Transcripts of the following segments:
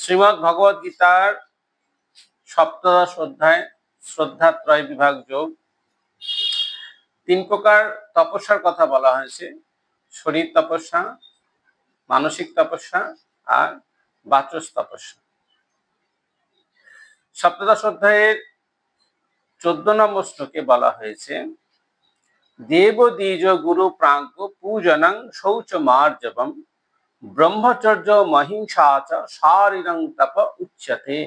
শ্রীমৎ ভগবদ গীতার সপ্তদশ অধ্যায় শ্রদ্ধাত্রয় বিভাগ যোগ। তিন প্রকার তপস্যার কথা বলা হয়েছে। শরীর তপস্যা, মানসিক তপস্যা আর বাচস তপস্যা। সপ্তদশ অধ্যায়ের চোদ্দ নম্বর শ্লোকে বলা হয়েছে, দেব দ্বিজ গুরু প্রাজ্ঞ পূজনং শৌচ মার্জবম ব্রহ্মচর্য মহিংসা চ তপ উচ্যতে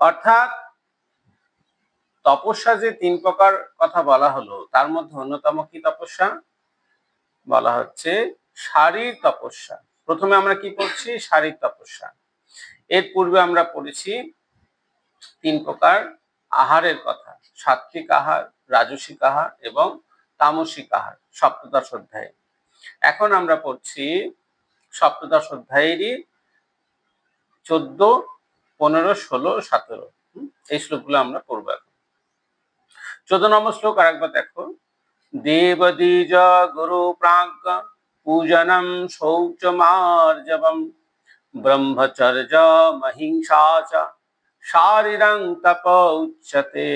অর্থাৎ তপস্যা যে তিন প্রকার কথা বলা হলো, তার মধ্যে অন্যতম কি তপস্যা? বলা হচ্ছে শারীর তপস্যা। প্রথমে আমরা কি করছি শারীর তপস্যা। এর পূর্বে আমরা পড়েছি তিন প্রকার আহারের কথা সাত্বিক আহার, রাজসিক আহার এবং তামসিক আহার, সপ্তদশ অধ্যায়ে। এখন আমরা পড়ছি সপ্তদশ অধ্যায়েরই চোদ্দ, পনেরো, ষোলো, সতেরো। এই শ্লোকগুলো আমরা পড়ব এখন। চোদ্দ নম্বর শ্লোক আর একবার দেখো। দেবদ্বিজ গুরু প্রাজ্ঞ পূজনম শৌচমার্জবম ব্রহ্মচর্য মহিংসা চ শারীরং তপ উচ্যতে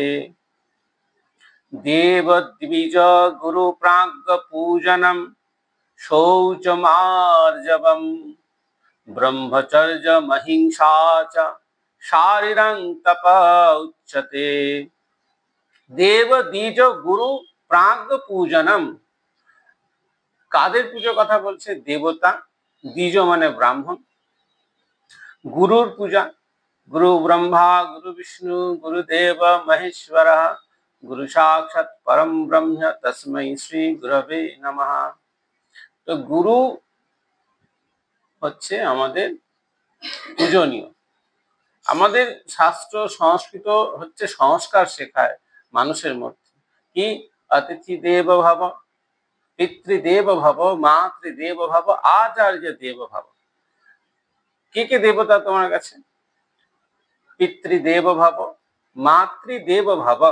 দেবদ্বিজ গুরু প্রাজ্ঞ পূজনম শৌচমার্জবম। ব্রহ্মচর্য মহিংসা চ শারীরং তপ উচ্যতে দেব দ্বিজ গুরু প্রাজ্ঞ পূজনম কাদের পুজোর কথা বলছে? দেবতা। দ্বিজ মানে ব্রাহ্মণ। গুরুর পূজা। গুরু ব্রহ্মা, গুরু বিষ্ণু গুরুদেব মহেশ্বর। গুরু সাক্ষাৎ পরম ব্রহ্ম। তস্মৈ শ্রী গুরবে নমঃ। তো গুরু হচ্ছে আমাদের পূজনীয়। আমাদের শাস্ত্র, সংস্কৃত হচ্ছে সংস্কার শেখায় মানুষের মধ্যে। কি? অতিথি দেব ভাব, পিতৃদেব ভাব, মাতৃদেব ভাব, আচার্য দেব ভাব। কে কে দেবতা তোমার কাছে? পিতৃদেব ভাব, মাতৃদেব ভাব,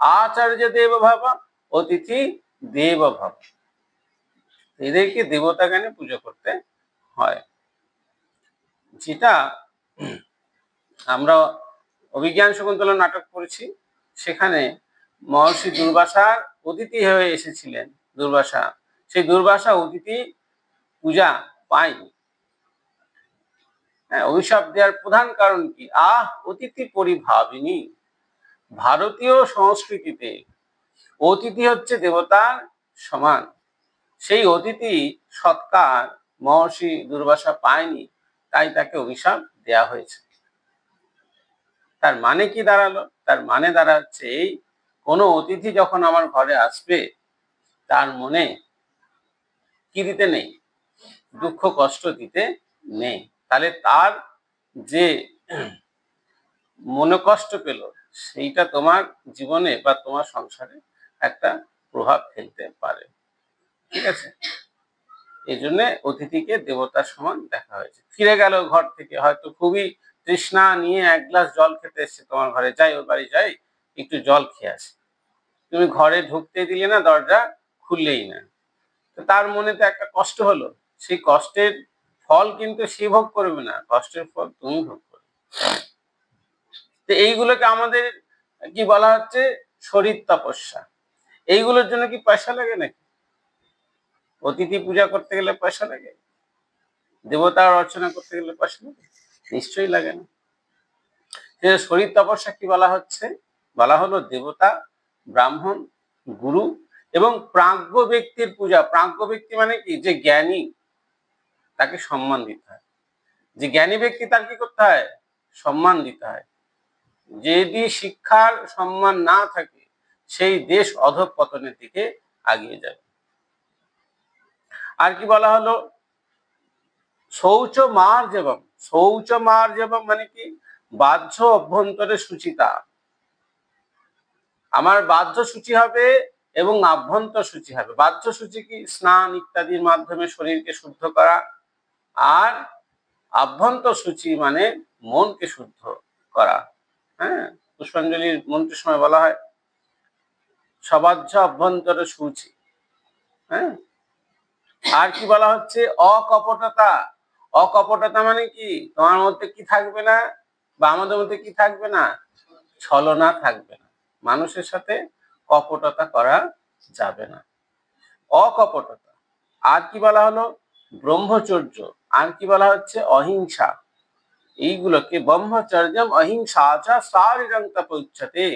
আচার্য দেব ভাব অতিথি দেব ভাব। এদেরকে দেবতা জ্ঞানে পুজো করতে হয়। যেটা আমরা অভিজ্ঞান শকুন্তলা নাটক করেছি সেখানে মহর্ষি দুর্বাসার অতিথি হয়ে এসেছিলেন, দুর্বাসা। সেই দুর্বাসা অতিথি পূজা পায়নি। হ্যাঁ অভিশাপ দেওয়ার প্রধান কারণ কি? আহ, অতিথি পরিভাবিনী। ভারতীয় সংস্কৃতিতে অতিথি হচ্ছে দেবতার সমান। সেই অতিথি সৎকার মহর্ষি দুর্বাসা পায়নি, তাই তাকে অভিশাপ দেয়া হয়েছে। তার মানে কি দাঁড়াল? তার মানে দাঁড়াচ্ছে এই, কোনো অতিথি যখন আমার ঘরে আসবে, তার মনে কি দিতে নেই? দুঃখ, কষ্ট দিতে নেই। তাহলে তার যে মনে কষ্ট পেল, সেইটা তোমার জীবনে বা তোমার সংসারে একটা প্রভাব ফেলতে পারে। ঠিক আছে? এই জন্য অতিথিকে দেবতার সমান দেখা হয়েছে। ফিরে গেল ঘর থেকে, হয়তো খুবই তৃষ্ণা নিয়ে এক গ্লাস জল খেতে এসছে তোমার ঘরে। যাই, ওর বাড়ি যাই, একটু জল খেয়ে আসি। তুমি ঘরে ঢুকতে দিলে না, দরজা খুললেই না। তার মনে তো একটা কষ্ট হলো। সেই কষ্টের ফল কিন্তু সে ভোগ করবে না। কষ্টের ফল তুমি ভোগ করবে। তো এইগুলোকে আমাদের কি বলা হচ্ছে? শরীর তপস্যা। এইগুলোর জন্য কি পয়সা লাগে নাকি? অতিথি পূজা করতে গেলে পয়সা লাগে, দেবতার অর্চনা করতে গেলে পয়সা লাগে, নিশ্চয়ই লাগে না। শরীর তপস্যা কি বলা হচ্ছে? বলা হলো দেবতা, ব্রাহ্মণ, গুরু এবং প্রাজ্ঞ ব্যক্তির পূজা। প্রাজ্ঞ ব্যক্তি মানে কি? যে জ্ঞানী, তাকে সম্মান দিতে হয়। যে জ্ঞানী ব্যক্তি তার কি করতে হয়? সম্মান দিতে হয়। যদি শিক্ষার সম্মান না থাকে, সেই দেশ অধঃপতনের দিকে আগিয়ে যাবে। আর কি বলা হলো? শৌচ মার্জবম। শৌচ মার্জবম মানে কি? বাহ্য অভ্যন্তরে সুচিতা। আমার বাহ্য সূচি হবে এবং আভ্যন্তর সূচি হবে। বাহ্য সূচি কি? স্নান ইত্যাদির মাধ্যমে শরীরকে শুদ্ধ করা। আর আভ্যন্তর সূচি মানে মনকে শুদ্ধ করা। হ্যাঁ? পুষ্পাঞ্জলির মন্ত্রের সময় বলা হয় সবাহ্য অভ্যন্তরে সূচি। হ্যাঁ? আর কি বলা হচ্ছে? অকপটতা। অকপটতা মানে কি? তোমার মধ্যে কি থাকবে না বা আমাদের মধ্যে কি থাকবে না? ছলনা থাকবে না। মানুষের সাথে কপটতা করা যাবে না। অকপটতা। আর কি বলা হলো? ব্রহ্মচর্য। আর কি বলা হচ্ছে? অহিংসা। এইগুলোকে ব্রহ্মচর্যম অহিংসা চা শারীরং তপোচ্ছতে।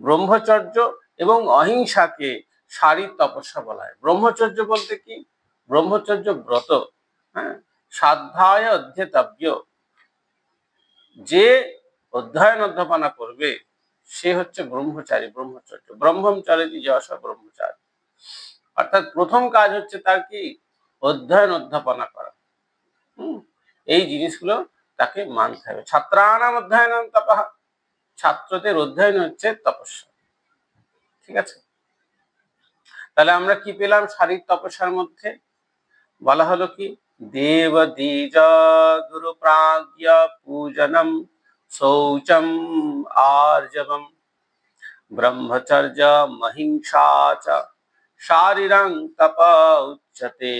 ব্রহ্মচর্য এবং অহিংসাকে শারীর তপস্যা বলা হয়। ব্রহ্মচর্য বলতে কি? ব্রহ্মচর্য ব্রত। হ্যাঁ? সাধ্যায় অধ্যেতব্য। যে অধ্যয়ন অধ্যাপনা করবে, সে হচ্ছে ব্রহ্মচারী, ব্রহ্মচর্য। ব্রহ্মচারী যশ ব্রহ্মচারী। অর্থাৎ প্রথম কাজ হচ্ছে তার কি? অধ্যয়ন, অধ্যাপনা করা। এই জিনিসগুলো তাকে মানতে হবে। ছাত্রানাম অধ্যয়ন তপা। ছাত্রদের অধ্যয়ন হচ্ছে তপস্যা। ঠিক আছে? তাহলে আমরা কি পেলাম শারীর তপস্যার মধ্যে? বলা হলো কি? দেব দ্বিজ গুরু প্রাজ্ঞ পূজনম শৌচম আর্জবম। ব্রহ্মচর্য মহিংসা চ শারীরং তপ উচ্চতে।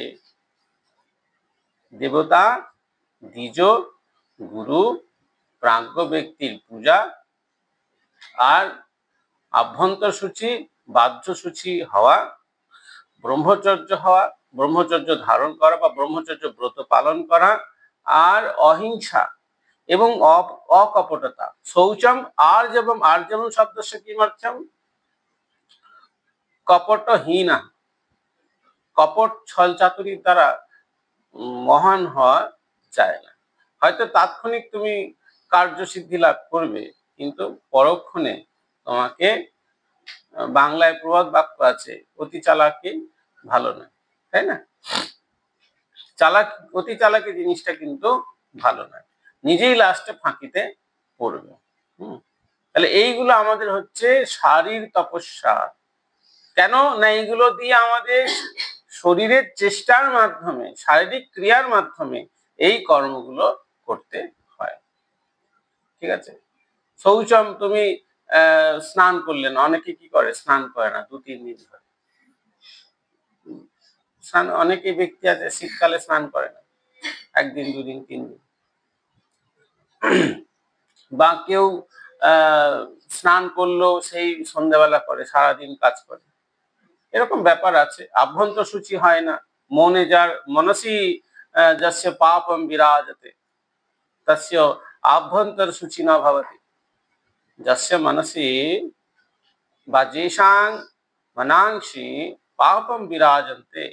দেবতা, দ্বিজ, গুরু, প্রাজ্ঞ ব্যক্তির পূজা আর আভ্যন্তর সূচি বাহ্য সূচি হওয়া ব্রহ্মচর্য হওয়া, ব্রহ্মচর্য ধারণ করা বা ব্রহ্মচর্য ব্রত পালন করা আর অহিংসা এবং অকপটতা। শৌচম আর যেমন আর যেমন শব্দ সে কি মারছম কপটহীনা। কপট ছল চাতুরির দ্বারা মহান হওয়া যায় না। হয়তো তাৎক্ষণিক তুমি কার্যসিদ্ধি লাভ করবে, কিন্তু পরক্ষণে তোমাকে বাংলায় প্রবাদ বাক্য আছে, অতি চালাকি ভালো না, তাই না? চালাক, অতি চালাকি জিনিসটা কিন্তু ভালো না। নিজেই লাস্টে ফাঁকিতে পড়বে, হুম? তাহলে এইগুলো আমাদের হচ্ছে শারীর তপস্যা। কেন না এইগুলো দিয়ে আমাদের শরীরের চেষ্টার মাধ্যমে, শারীরিক ক্রিয়ার মাধ্যমে এই কর্মগুলো করতে হয়। ঠিক আছে? শৌচম, তুমি স্নান করলে না, অনেকে কি করে? স্নান করে না দু তিন দিন ধরে। স্নান অনেকে ব্যক্তি আছে, শীতকালে স্নান করে না। একদিন, দুদিন, তিন দিন। বা কেউ স্নান করল সেই সন্ধ্যাবেলা করে, সারাদিন কাজ করে। এরকম ব্যাপার আছে। আভ্যন্তর সূচি হয় না। মনে যার, মনসি যস্য পাপম বিরাজতে, তস্য আভ্যন্তর সূচি ন ভবতি। যস্য মনসি, বা যেষাং মনাংশি পাপম বিরাজন্তে।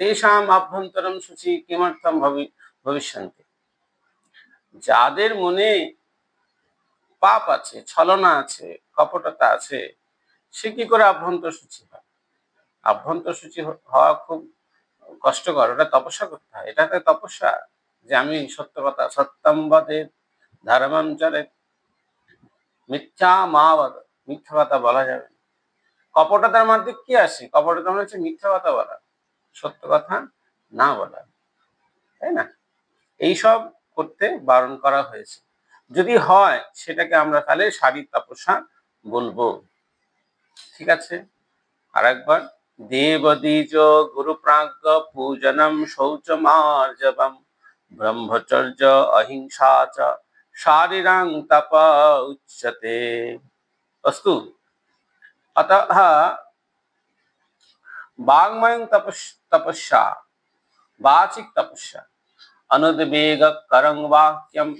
তেষাম আভ্যন্তরম সূচি কিমর্থম ভবি ভবিষ্যন্তি। যাদের মনে পাপ আছে, ছলনা আছে, কপটতা আছে, সে কি করে আভ্যন্তর সূচি হয়? আভ্যন্তর সূচি হওয়া খুব কষ্টকর, ওটা তপস্যা করতে হয়। এটাতে তপস্যা যে আমি সত্য কথা, সত্যম বদে মিথ্যা মা বদ মিথ্যা কথা বলা যাবে না। কপটতার মধ্যে কি আসে? কপটতা মানে হচ্ছে মিথ্যা কথা বলা। সত্য কথা না বলা। তাই না? এইসব করতে বারণ করা হয়েছে। যদি হয়, সেটাকে আমরা তাহলে শারীর তপস্যা বলব। ঠিক আছে? আর একবার দেবদ্বিজ গুরু প্রাজ্ঞ পূজনম শৌচমার্জবম ব্রহ্মচর্য অহিংসা চ শারীরং তপ উচ্যতে অস্তু। অতঃ वांगमयं तपस् तपस्या। वाचिक तपस्या। अनुद्वेग करंग वाक्यम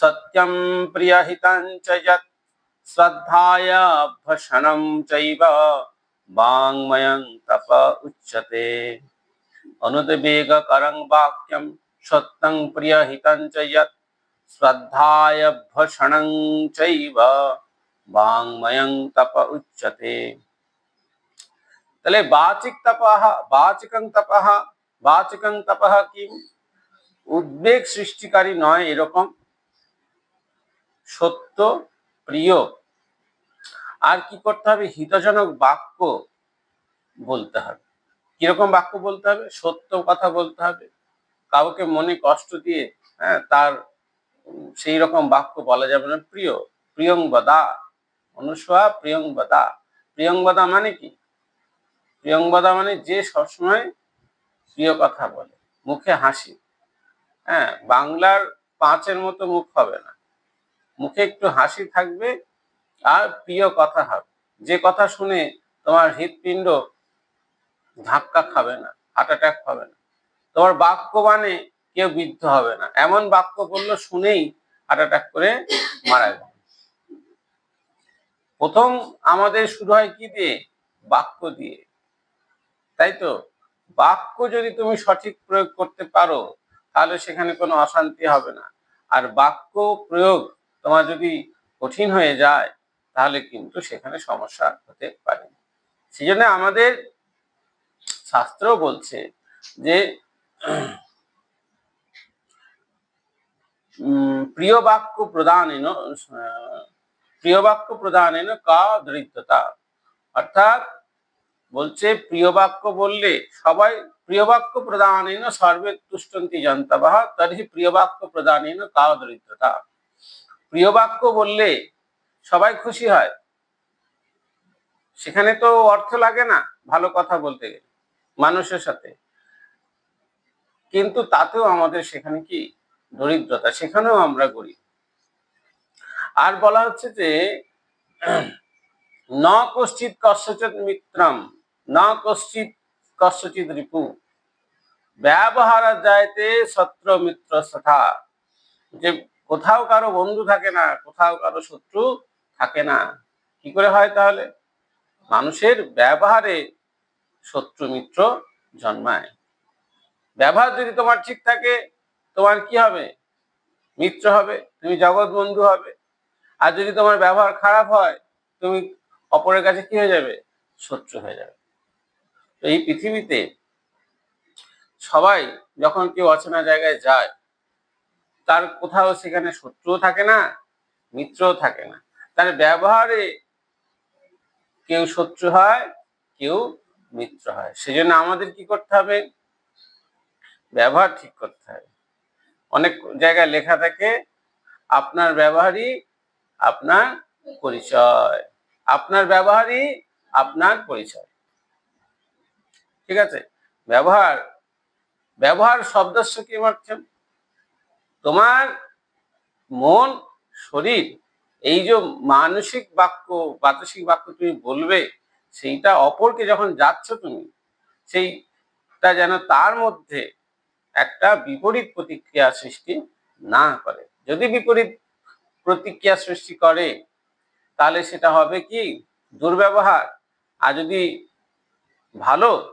सत्यम प्रियहितं च यत् श्रद्धाय भषणं चैव वाङ्मयं तप उच्यते। अनुद्वेग करं वाक्यं सत्यं प्रियहितं च यत् श्रद्धाय चैव वाङ्मयं तप उच्यते। তাহলে বাচিক তপহ বাচিকং তপহ বাচিকং তপহ কি? উদ্বেগ সৃষ্টিকারী নয়, এরকম। সত্য, প্রিয়। আর কি করতে হবে? হিতজনক বাক্য বলতে হবে। কীরকম বাক্য বলতে হবে? সত্য কথা বলতে হবে। কাউকে মনে কষ্ট দিয়ে হ্যাঁ তার সেই রকম বাক্য বলা যাবে না। প্রিয় প্রিয়ংবদা অনুসয়া প্রিয়ংবদা প্রিয়ংবদা মানে কি? প্রিয়ংবদা মানে যে সবসময় প্রিয় কথা বলে, মুখে হাসি। হ্যাঁ বাংলার পাঁচের মতো মুখ হবে না। মুখে একটু হাসি থাকবে, আর প্রিয় কথা হবে। যে কথা শুনে তোমার হৃৎপিণ্ড ধাক্কা খাবে না, হার্ট অ্যাটাক হবে না। তোমার বাক্য মানে কেউ বিদ্ধ হবে না। এমন বাক্য বলল শুনেই হার্ট অ্যাটাক করে মারা যাবে প্রথম আমাদের শুরু হয় কি দিয়ে? বাক্য দিয়ে। তাই তো? বাক্য যদি তুমি সঠিক প্রয়োগ করতে পারো তাহলে সেখানে কোনো অশান্তি হবে না। আর বাক্য প্রয়োগ তোমার যদি কঠিন হয়ে যায় তাহলে কিন্তু সেখানে সমস্যা হতে পারে। সেই জন্য আমাদের শাস্ত্র বলছে যে প্রিয় বাক্য প্রদানেন আহ, প্রিয় বাক্য প্রদানেন কা দরিদ্রতা অর্থাৎ বলছে প্রিয় বাক্য বললে সবাই প্রিয় বাক্য প্রদানেন সর্বে তুষ্টন্তি জন্তবাহ, তর্হি প্রিয় বাক্য প্রদানেন কা দরিদ্রতা। প্রিয় বাক্য বললে সবাই খুশি হয়। সেখানে তো অর্থ লাগে না ভালো কথা বলতে গেলে, মানুষের সাথে। কিন্তু তাতেও আমাদের সেখানে কি দরিদ্রতা? সেখানেও আমরা গরিব। আর বলা হচ্ছে যে, ন কশ্চিৎ কস্যচিৎ মিত্রম ন কশ্চিত কস্যচিৎ রিপু। ব্যবহার যাইতে শত্রু মিত্র তথা যে কোথাও কারও বন্ধু থাকে না, কোথাও কারও শত্রু থাকে না। কি করে হয় তাহলে? মানুষের ব্যবহারে শত্রু মিত্র জন্মায়। ব্যবহার যদি তোমার ঠিক থাকে, তোমার কি হবে? মিত্র হবে, তুমি জগৎ বন্ধু হবে। আর যদি তোমার ব্যবহার খারাপ হয়, তুমি অপরের কাছে কি হয়ে যাবে? শত্রু হয়ে যাবে। তো এই পৃথিবীতে সবাই যখন কেউ অচেনা জায়গায় যায়, তার কোথাও সেখানে শত্রুও থাকে না, মিত্রও থাকে না। তার ব্যবহারে কেউ শত্রু হয়, কেউ মিত্র হয়। সেজন্য আমাদের কি করতে হবে? ব্যবহার ঠিক করতে হবে। অনেক জায়গায় লেখা থাকে, আপনার ব্যবহারই আপনার পরিচয়। আপনার ব্যবহারই আপনার পরিচয়। ঠিক আছে? ব্যবহার ব্যবহার শব্দস্য কি অর্থম তোমার মন, শরীর, এই যে মানসিক বাক্য, বাতসিক বাক্য তুমি বলবে, সেইটা অপরকে যখন যাচ্ছ তুমি, সেইটা যেন তার মধ্যে একটা বিপরীত প্রতিক্রিয়া সৃষ্টি না করে। যদি বিপরীত প্রতিক্রিয়া সৃষ্টি করে, তাহলে সেটা হবে কি? দুর্ব্যবহার। আর যদি ভালো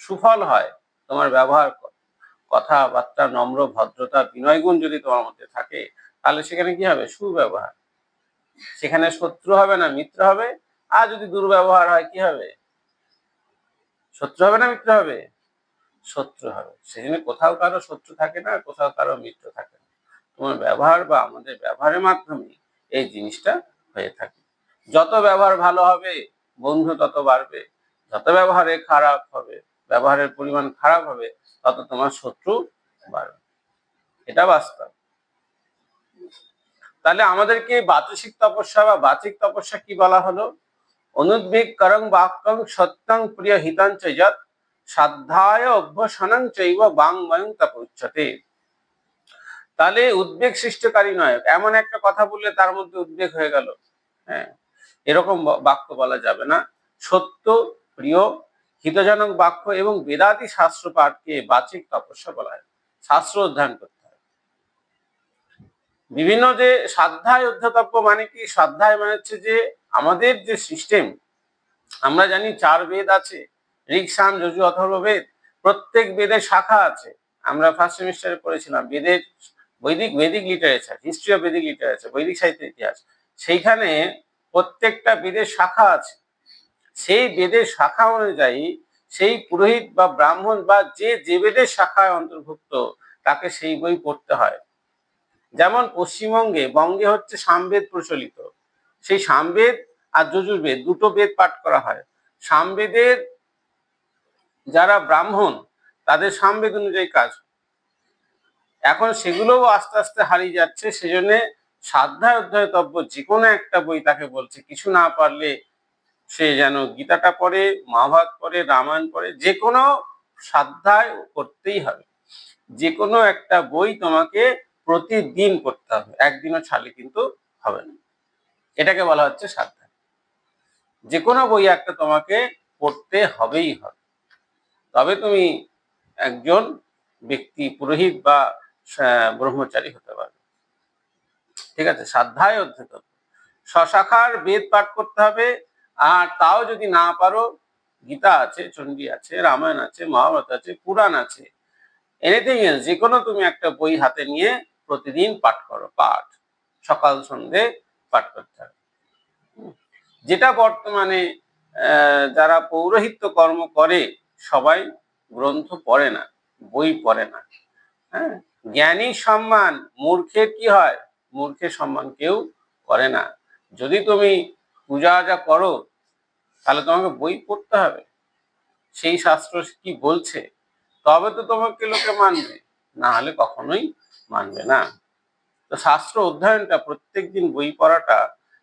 সুফল হয়, তোমার ব্যবহার কথাবার্তা, নম্র ভদ্রতা বিনয় গুণ যদি তোমার মধ্যে থাকে, তাহলে সেখানে কি হবে? সুব্যবহার। সেখানে শত্রু হবে না, মিত্র হবে। আর যদি দুর্ব্যবহার হয়, কি হবে? শত্রু হবে না, মিত্র হবে? শত্রু হবে। সেজন্য কোথাও কারও শত্রু থাকে না, কোথাও কারও মিত্র থাকে না। তোমার ব্যবহার বা আমাদের ব্যবহারের মাধ্যমে এই জিনিসটা হয়ে থাকে। যত ব্যবহার ভালো হবে, বন্ধু তত বাড়বে। যত ব্যবহারে খারাপ হবে ব্যবহারের পরিমাণ খারাপ হবে, তত তোমার শত্রু বাড়বে। এটা বাস্তব। তাহলে আমাদেরকে বাচসিক তপস্যা বা বাচিক তপস্যা কি বলা হলো? অনুদ্বেগ করং বাক্যং সত্যং প্রিয় হিতাঞ্চ যত সাধ্যায় অভ্যসনং চৈব বাংময়ং তপ উচ্চতে। তাহলে উদ্বেগ সৃষ্টিকারী নয়, এমন একটা কথা বললে তার মধ্যে উদ্বেগ হয়ে গেল। হ্যাঁ এরকম বাক্য বলা যাবে না। সত্য, প্রিয় হিতজনক বাক্য এবং বেদাতি শাস্ত্র পাঠকে বাচিক তপস্যা বলা হয়। শাস্ত্র অধ্যয়ন করতে হয়। বিভিন্ন যে সাধ্যায় অধ্যতব্য মানে কি? সাধ্যায় মানে হচ্ছে যে আমাদের যে সিস্টেম আমরা জানি চার বেদ আছে ঋক সাম যজু, অথর্ব বেদ, প্রত্যেক বেদের শাখা আছে। আমরা ফার্স্ট সেমিস্টারে পড়েছিলাম, বেদের বৈদিক বৈদিক লিটারেচার হিস্ট্রি অফ বৈদিক লিটারেচার বৈদিক সাহিত্যের ইতিহাস। সেইখানে প্রত্যেকটা বেদের শাখা আছে। সেই বেদের শাখা অনুযায়ী সেই পুরোহিত বা ব্রাহ্মণ বা যে যে বেদের শাখায় অন্তর্ভুক্ত, তাকে সেই বই পড়তে হয়। যেমন পশ্চিমবঙ্গে বঙ্গে হচ্ছে সামবেদ প্রচলিত। সেই সামবেদ আর যজুর্বেদ দুটো বেদ পাঠ করা হয়। সামবেদের যারা ব্রাহ্মণ, তাদের সামবেদ অনুযায়ী কাজ। এখন সেগুলোও আস্তে আস্তে হারিয়ে যাচ্ছে, সেজন্য সাধ্যায় অধ্যায়তব্য যে কোনো একটা বই তাকে বলছে। কিছু না পারলে সে যেন গীতাটা পড়ে, মহাভারত পড়ে, রামায়ণ পড়ে যে কোনো সাধ্যায় করতেই হবে। যে কোনো একটা বই তোমাকে প্রতিদিন পড়তে হবে, একদিনও ছাড়লে কিন্তু হবে না। এটাকে বলা হচ্ছে সাধ্যায় যে কোনো বই একটা তোমাকে পড়তে হবেই হবে। তবে তুমি একজন ব্যক্তি, পুরোহিত বা ব্রহ্মচারী হতে পারবে। ঠিক আছে? সাধ্যায় অধ্যেত। স্বশাখার বেদ পাঠ করতে হবে আর তাও যদি না পারো, গীতা আছে, চণ্ডী আছে, রামায়ণ আছে, মহাভারত আছে, পুরাণ আছে এনিথিং এলস যে কোনো তুমি একটা বই হাতে নিয়ে প্রতিদিন পাঠ করো, পাঠ। সকাল, সন্ধে পাঠ করতে হবে। যেটা বর্তমানে যারা পৌরোহিত্য কর্ম করে, সবাই গ্রন্থ পড়ে না, বই পড়ে না। হ্যাঁ? জ্ঞানী সম্মান, মূর্খের কি হয়? মূর্খের সম্মান কেউ করে না। যদি তুমি পূজা আজা করো তাহলে তোমাকে বই পড়তে হবে। সেই শাস্ত্র কি বলছে? তবে তো তোমাকে লোকে মানবে, না হলে কখনোই মানবে না। তো শাস্ত্র অধ্যয়নটা প্রত্যেকদিন বই পড়াটা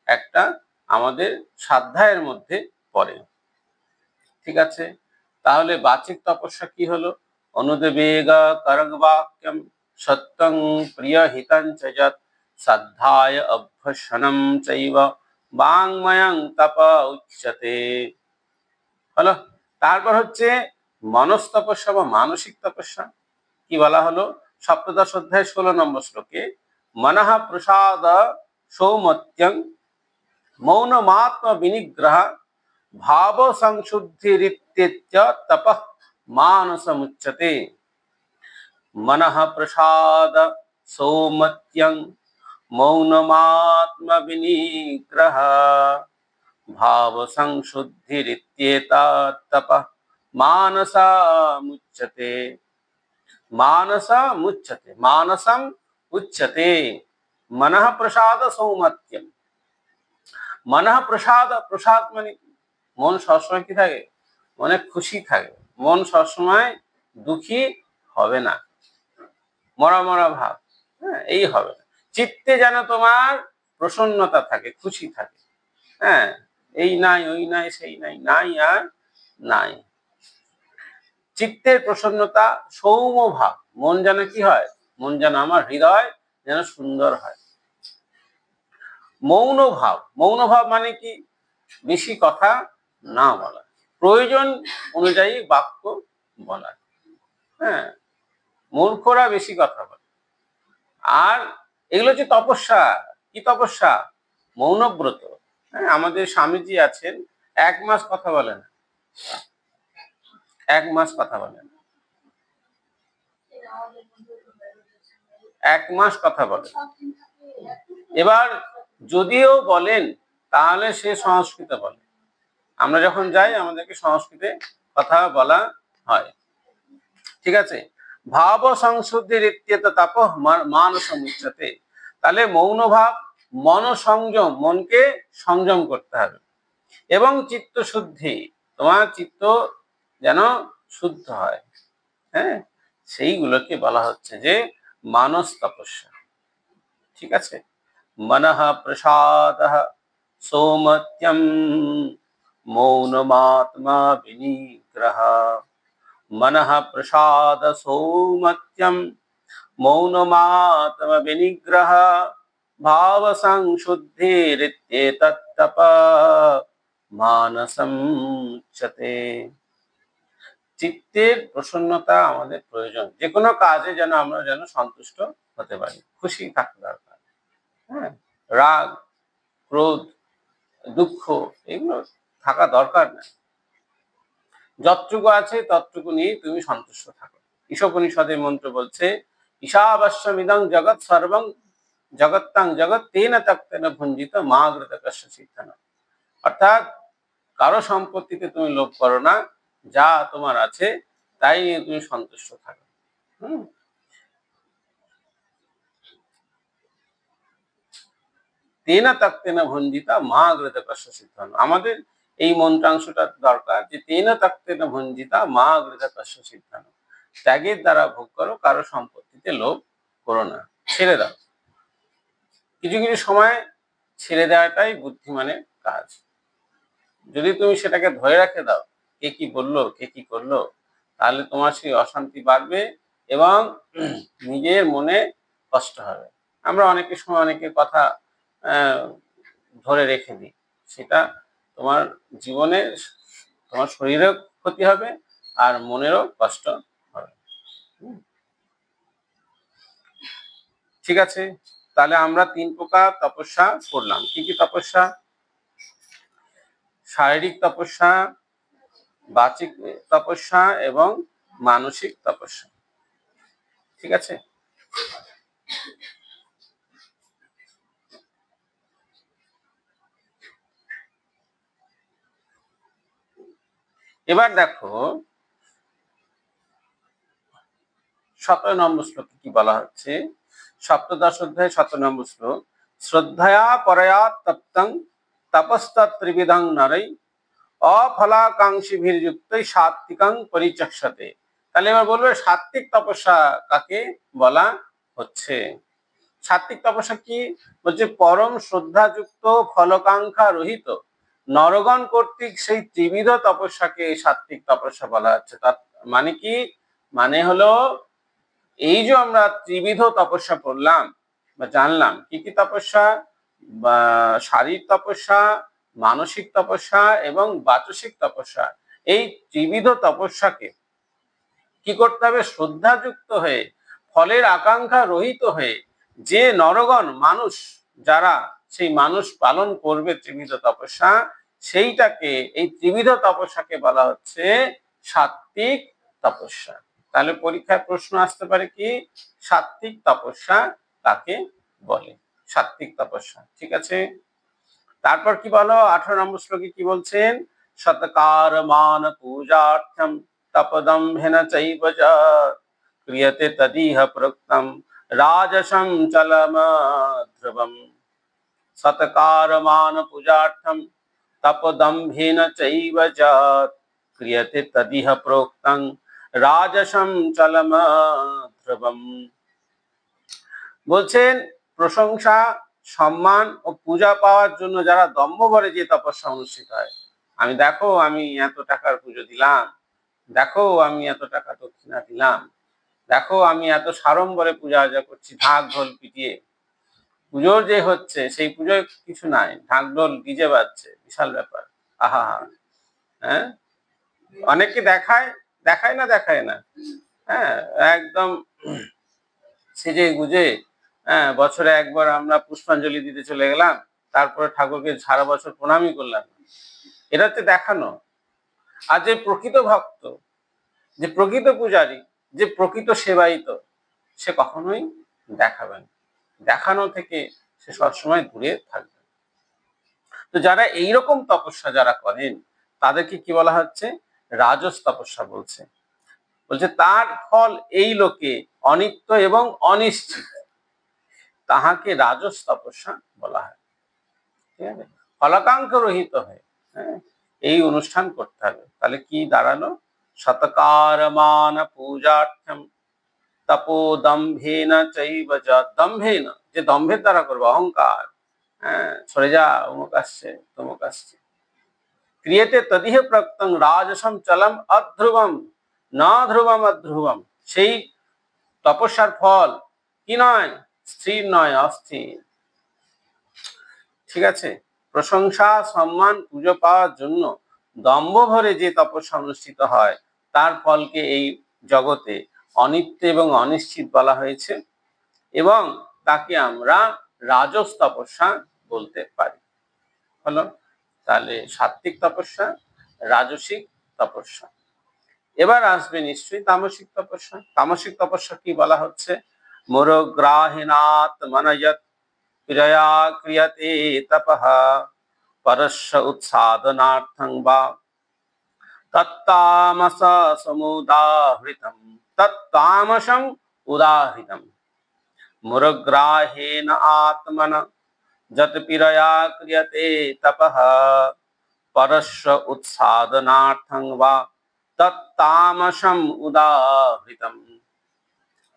একটা আমাদের সাধ্যায়ের মধ্যে পড়ে। ঠিক আছে? তাহলে বাচিক তপস্যা কি হলো? অনুদেবেগ সত্যং প্রিয় হিতাঞ্চ যৎ সাধ্যায় অভ্যসনম চৈব বাংমায়াং তাপা উচ্চতে হলো, তারপর হচ্ছে মনস্তপস্যা বা মানসিক তপস্যা। কি বলা হলো? সপ্তদশ অধ্যায় ষোলো নম্বর শ্লোকে মনহ প্রসাদ সৌমত্যং মৌন মাত্ম বিনিগ্রহ ভাব সংশুদ্ধি রিত্যেত্য তপ মানস মুচ্ছতে। মনহ প্রসাদ সৌমত্যং मौनमात्मविनिग्रह भावसंशुद्धिरित्येतत्तपः मानसमुच्यते मानसमुच्यते मानसम् उच्यते मनः प्रसाद सौमत्यम মনঃ প্রসাদ প্রসাদ মানে কি? মন সবসময় কি থাকে মনে খুশি থাকে মন সবসময় দুঃখী হবে না মরা মরা ভাব হ্যাঁ এই হবে না চিত্তে যেন তোমার প্রসন্নতা থাকে, খুশি থাকে। হ্যাঁ এই নাই, ওই নাই, সেই নাই নাই আর নাই। চিত্তের প্রসন্নতা সৌম ভাব মন যেন কি হয়? মন যেন আমার হৃদয় যেন সুন্দর হয়। মৌন ভাব মৌন ভাব মানে কি? বেশি কথা না বলা। প্রয়োজন অনুযায়ী বাক্য বলা। হ্যাঁ মূর্খরা বেশি কথা বলে। আর এগুলো হচ্ছে তপস্যা। কি তপস্যা? মৌনব্রত। হ্যাঁ আমাদের স্বামীজি আছেন, এক মাস কথা বলেন। এক মাস কথা বলেন। এক মাস কথা বলেন। এবার যদিও বলেন, তাহলে সে সংস্কৃতে বলে। আমরা যখন যাই, আমাদেরকে সংস্কৃতে কথা বলা হয়। ঠিক আছে? ভাব সংশুদ্ধির ইত্যাদ তাপ মান সমুচ্ছতে তাহলে মৌন ভাব মনসংযম, মনকে সংযম করতে হবে। এবং চিত্ত শুদ্ধি তোমার চিত্ত যেন শুদ্ধ হয়। হ্যাঁ? সেইগুলোকে বলা হচ্ছে যে মানস তপস্যা। ঠিক আছে? মনহ প্রসাদ সোমত্যম মৌনমাত্মা বিনিগ্রহ मनः प्रसाद सौमत्यं मौनमात्म विनिग्रह भावसंशुद्धिरित्येतत्तप মানসম উচ্চতে চিত্তের প্রসন্নতা আমাদের প্রয়োজন যে কোনো কাজে যেন আমরা যেন সন্তুষ্ট হতে পারি খুশি থাকতে দরকার হ্যাঁ রাগ ক্রোধ দুঃখ এগুলো থাকা দরকার না যতটুকু আছে, ততটুকু নিয়ে তুমি সন্তুষ্ট থাকো। ঈশোপনিষদের মন্ত্র বলছে ঈশাবাস্যমিদং জগৎ সর্বং, জগত্তাং জগৎ তেন তক্তেন ভঞ্জিত মা গ্রত কশ্য সিদ্ধান। অর্থাৎ, কারও সম্পত্তিতে তুমি লোভ করো না, যা তোমার আছে, তাই নিয়ে তুমি সন্তুষ্ট থাকো। হুম? তেনা তাক্তেনা ভঞ্জিতা মা আগ্রত কষ্ট সিদ্ধান। আমাদের এই মন্ত্রাংশটা দরকার যে তেনা তাক্তেনা ভঞ্জিতা মা আগ্রত কষ্ট সিদ্ধান ত্যাগের দ্বারা ভোগ করো, কারও সম্পত্তিতে লোভ করো না। ছেড়ে দাও। কিছু কিছু সময় ছেড়ে দেওয়াটাই বুদ্ধিমানের কাজ। যদি তুমি সেটাকে ধরে রাখে দাও, কে কি বলল, কে কি করল, তাহলে তোমার সেই অশান্তি বাড়বে এবং নিজের মনে কষ্ট হবে। আমরা অনেকের সময় অনেকের কথা ধরে রেখে দিই। সেটা তোমার জীবনে তোমার শরীরেও ক্ষতি হবে আর মনেরও কষ্ট হবে। ঠিক আছে, তাহলে আমরা তিন প্রকার তপস্যা করলাম। কি কি তপস্যা? শারীরিক তপস্যা বাচিক তপস্যা এবং মানসিক তপস্যা। ঠিক আছে? এবার দেখো, সতেরো নম্বর শ্লোকে কি বলা হচ্ছে? সপ্তদশ অধ্যায়, সতেরো নম্বর শ্লোক। শ্রদ্ধায়া পরয়া তপ্তং তপস্তা ত্রিবিধং নরৈ অফলাকাঙ্ক্ষীভির্যুক্ত সাত্বিকং পরিচক্ষতে তাহলে এবার বলবে সাত্বিক তপস্যা কাকে বলা হচ্ছে? সাত্বিক তপস্যা কি? বলছে পরম শ্রদ্ধাযুক্ত ফলকাঙ্ক্ষা রহিত নরগণ কর্তৃক সেই ত্রিবিধ তপস্যাকে এই সাত্বিক তপস্যা বলা হচ্ছে। তার মানে কি? মানে হলো এই যে আমরা ত্রিবিধ তপস্যা করলাম বা জানলাম, কি কি তপস্যা? শারীরিক তপস্যা, মানসিক তপস্যা এবং বাচসিক তপস্যা। এই ত্রিবিধ তপস্যাকে কি করতে হবে? শ্রদ্ধাযুক্ত হয়ে, ফলের আকাঙ্ক্ষা রহিত হয়ে যে নরগণ, মানুষ যারা সেই মানুষ পালন করবে ত্রিবিধ তপস্যা, সেইটাকে, এই ত্রিবিধ তপস্যাকে বলা হচ্ছে সাত্বিক তপস্যা। তাহলে পরীক্ষায় প্রশ্ন আসতে পারে কি? সাত্বিক তপস্যা তাকে বলে? সাত্বিক তপস্যা, ঠিক আছে? তারপর কি বলো? আঠারো নম্বর শ্লোকে কি বলছেন? শতকার মান পূজার্থম তপদম্ভেন চৈব চ, ক্রিয়তে তদিহ প্রোক্তম রাজসম চলম শতকার পূজার্থম তপদম্ভেন চৈব চ ক্রিয়তে তদিহ প্রোক্তং রাজসম চলম ধ্রুবম বলছেন, প্রশংসা, সম্মান ও পূজা পাওয়ার জন্য যারা দম্ভ ভরে যে তপস্যা অনুষ্ঠিত হয়, আমি দেখো, আমি এত টাকার পুজো দিলাম, দেখো, আমি এত টাকা দক্ষিণা দিলাম, দেখো, আমি এত সাড়ম্বরে পূজা আর্জা করছি ঢাক ঢোল পিটিয়ে। পুজোর যে হচ্ছে, সেই পুজোয় কিছু নাই। ঢাক ঢোল ডিজে বাজছে, বিশাল ব্যাপার। আহা হ্যাঁ? অনেকে দেখায় দেখায় না দেখায় না। হ্যাঁ একদম সেজে গুজে হ্যাঁ বছরে একবার আমরা পুষ্পাঞ্জলি দিতে চলে গেলাম, তারপরে ঠাকুরকে সারা বছর প্রণামই করলাম। এটা হচ্ছে দেখানো। আর যে প্রকৃত ভক্ত, যে প্রকৃত পূজারী, যে প্রকৃত সেবায়িত, সে কখনোই দেখাবেন দেখানো থেকে সে সবসময় দূরে থাকবে। তো যারা এইরকম তপস্যা যারা করেন, তাদেরকে কি বলা হচ্ছে? রাজস তপস্যা বলছে। বলছে, তার ফল এই লোকে অনিত্য এবং অনিশ্চিত। তাহাকে রাজস তপস্যা বলা হয়। ঠিক আছে? রহিত হয়ে হ্যাঁ এই অনুষ্ঠান করতে হবে। তাহলে কি দাঁড়াল? শতকার মান পূজার্থম তপো দম্ভেন চৈব যা দম্ভেন যে দম্ভের দ্বারা করবে, অহংকার। হ্যাঁ সরে যা, অমুক আসছে, তমুক আসছে। ক্রিয়েতে তদিহ প্রক্তং রাজসম চলম অধ্রুবম, না ধ্রুবম অধ্রুবম। সেই তপস্যার ফল কি নয়? স্থির নয়, অস্থির। ঠিক আছে? প্রশংসা, সম্মান, পুজো পাওয়ার জন্য দম্ভ ভরে যে তপস্যা অনুষ্ঠিত হয়, তার ফলকে এই জগতে অনিত্য এবং অনিশ্চিত বলা হয়েছে এবং তাকে আমরা রাজস তপস্যা বলতে পারি। হলো, তাহলে সাত্বিক তপস্যা, রাজসিক তপস্যা। এবার আসবে নিশ্চয়ই তামসিক তপস্যা। তামসিক তপস্যা কি বলা হচ্ছে? মোরগ্রাহিনাত মনয়ত ক্রিয়া ক্রিয়তে তপঃ পরস্য উৎসাদনার্থং বা তত্তামস সমুদাহৃতম। তত্তামসম উদাহৃতম মুরগ্রাহেন আত্মন যত পীড়য়া ক্রিয়তে তপঃ পরস্য উৎসাদনার্থং বা তত্তামসম উদাহৃতম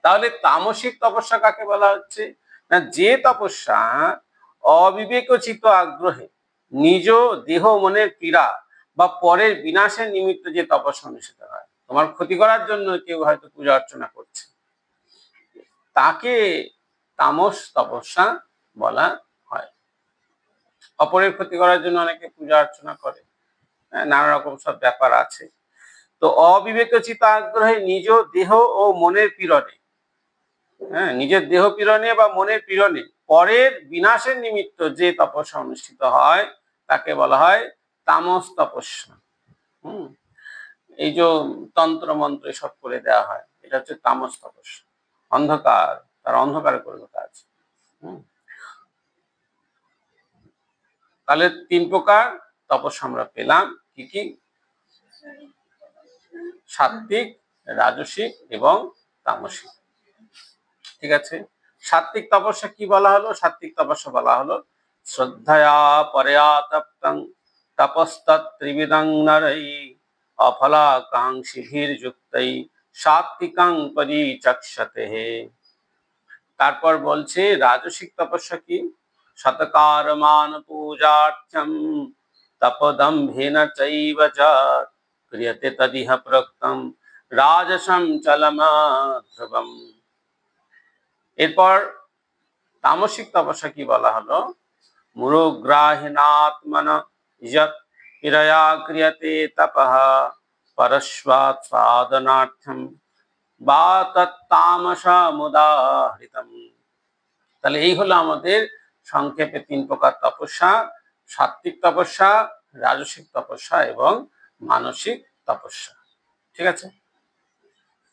তাহলে তামসিক তপস্যা কাকে বলা হচ্ছে না যে তপস্যা অবিবেকচিত আগ্রহে নিজ দেহ মনের পীড়া বা পরের বিনাশের নিমিত্ত যে তপস্যা অনুষ্ঠিত হয় তোমার ক্ষতি করার জন্য কেউ হয়তো পূজা অর্চনা করছে। তাকে তামস তপস্যা বলা হয়। অপরের ক্ষতি করার জন্য অনেকে পূজা অর্চনা করে। হ্যাঁ, নানা রকম সব ব্যাপার আছে। তো অবিবেকচিত আগ্রহে নিজ দেহ ও মনের পীড়নে হ্যাঁ নিজের দেহ পীড়নে বা মনের পীড়নে পরের বিনাশের নিমিত্ত যে তপস্যা অনুষ্ঠিত হয় তাকে বলা হয় তামস তপস্যা। হুম এই যে তন্ত্র মন্ত্র সব করে দেওয়া হয়, এটা হচ্ছে তামস তপস্যা। অন্ধকার, তার অন্ধকার করবে কাজ তাহলে তিন প্রকার তপস্যা আমরা পেলাম, কি কি? সাত্বিক রাজসিক এবং তামসিক। ঠিক আছে? সাত্বিক তপস্যা কি বলা হলো? সাত্বিক তপস্যা বলা হলো, শ্রদ্ধায়া পরয়া তপ্তং তপস্তৎ ত্রিবিদং নরৈ অফলাকাঙ্ক্ষিভির যুক্তই সাত্বিকাং পরিচক্ষতে তারপর বলছে, রাজসিক তপস্যা কি? শতকার মান পূজার্চম তপদম্ভেন চৈব ক্রিয়তে তদিহ প্রক্তম রাজসম চলমাধ্রুবম। এরপর তামসিক তপস্যা কি বলা হলো? মুরুগ্রাহিনাত্মন যত ক্রিয়া ক্রিয়তে তপঃ পরস্বাৎ বা বা তত্তামসামুদাহৃতম তাহলে এই হলো আমাদের সংক্ষেপে তিন প্রকার তপস্যা সাত্বিক তপস্যা, রাজসিক তপস্যা এবং মানসিক তপস্যা। ঠিক আছে?